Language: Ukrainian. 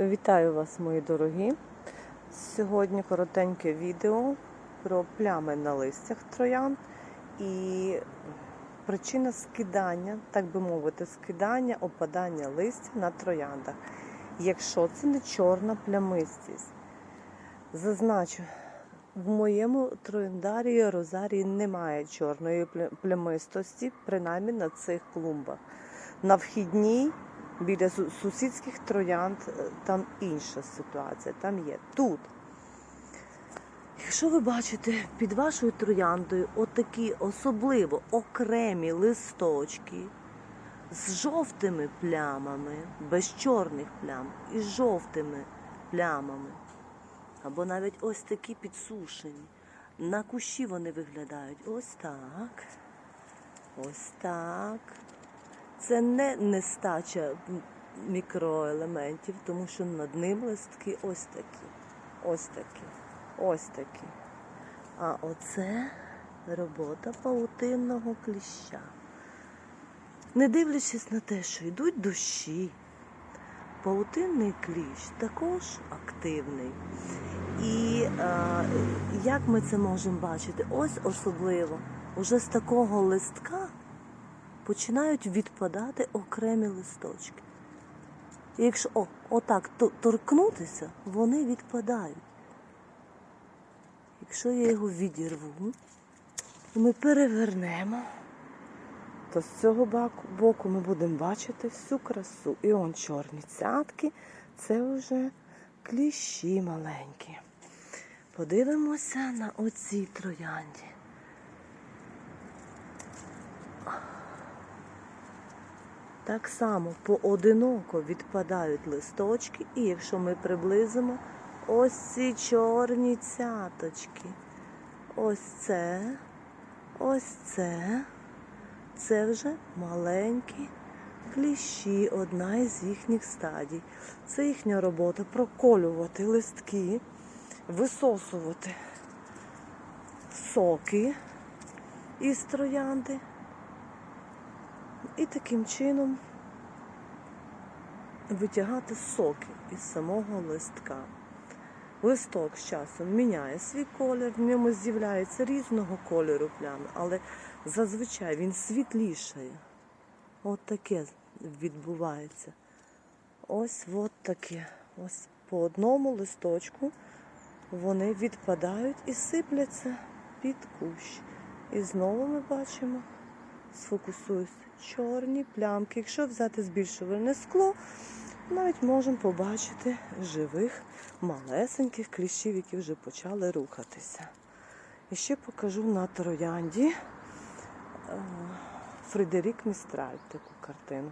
Вітаю вас, мої дорогі. Сьогодні коротеньке відео про плями на листях троян і причина скидання, так би мовити, скидання, опадання листя на трояндах. Якщо це не чорна плямистість, зазначу, в моєму трояндарії розарії немає чорної плямистості, принаймні на цих клумбах. На вхідній біля сусідських троянд е, там інша ситуація. Там є тут. Якщо ви бачите під вашою трояндою отакі особливо окремі листочки з жовтими плямами, без чорних плям, і з жовтими плямами, або навіть ось такі підсушені. На кущі вони виглядають ось так. Ось так. Це не нестача мікроелементів, тому що над ним листки ось такі, ось такі, ось такі. А оце робота паутинного кліща. Не дивлячись на те, що йдуть дощі, паутинний кліщ також активний. І е, як ми це можемо бачити? Ось особливо, уже з такого листка починають відпадати окремі листочки. І якщо о, отак то- торкнутися, вони відпадають. Якщо я його відірву, ми перевернемо, то з цього боку ми будемо бачити всю красу. І он чорні цятки, це вже кліщі маленькі. Подивимося на оцій троянді. Так само поодиноко відпадають листочки, і якщо ми приблизимо ось ці чорні цяточки. Ось це, ось це, це вже маленькі кліщі, одна із їхніх стадій. Це їхня робота проколювати листки, висосувати соки із троянди. І таким чином витягати соки із самого листка. Листок з часом міняє свій колір, в ньому з'являється різного кольору плями, але зазвичай він світлішає. От таке відбувається. Ось от таке. Ось по одному листочку вони відпадають і сипляться під кущ. І знову ми бачимо сфокусуюсь. Чорні плямки. Якщо взяти збільшувальне скло, навіть можемо побачити живих малесеньких кліщів, які вже почали рухатися. І ще покажу на троянді е, Фредерік Містраль таку картину.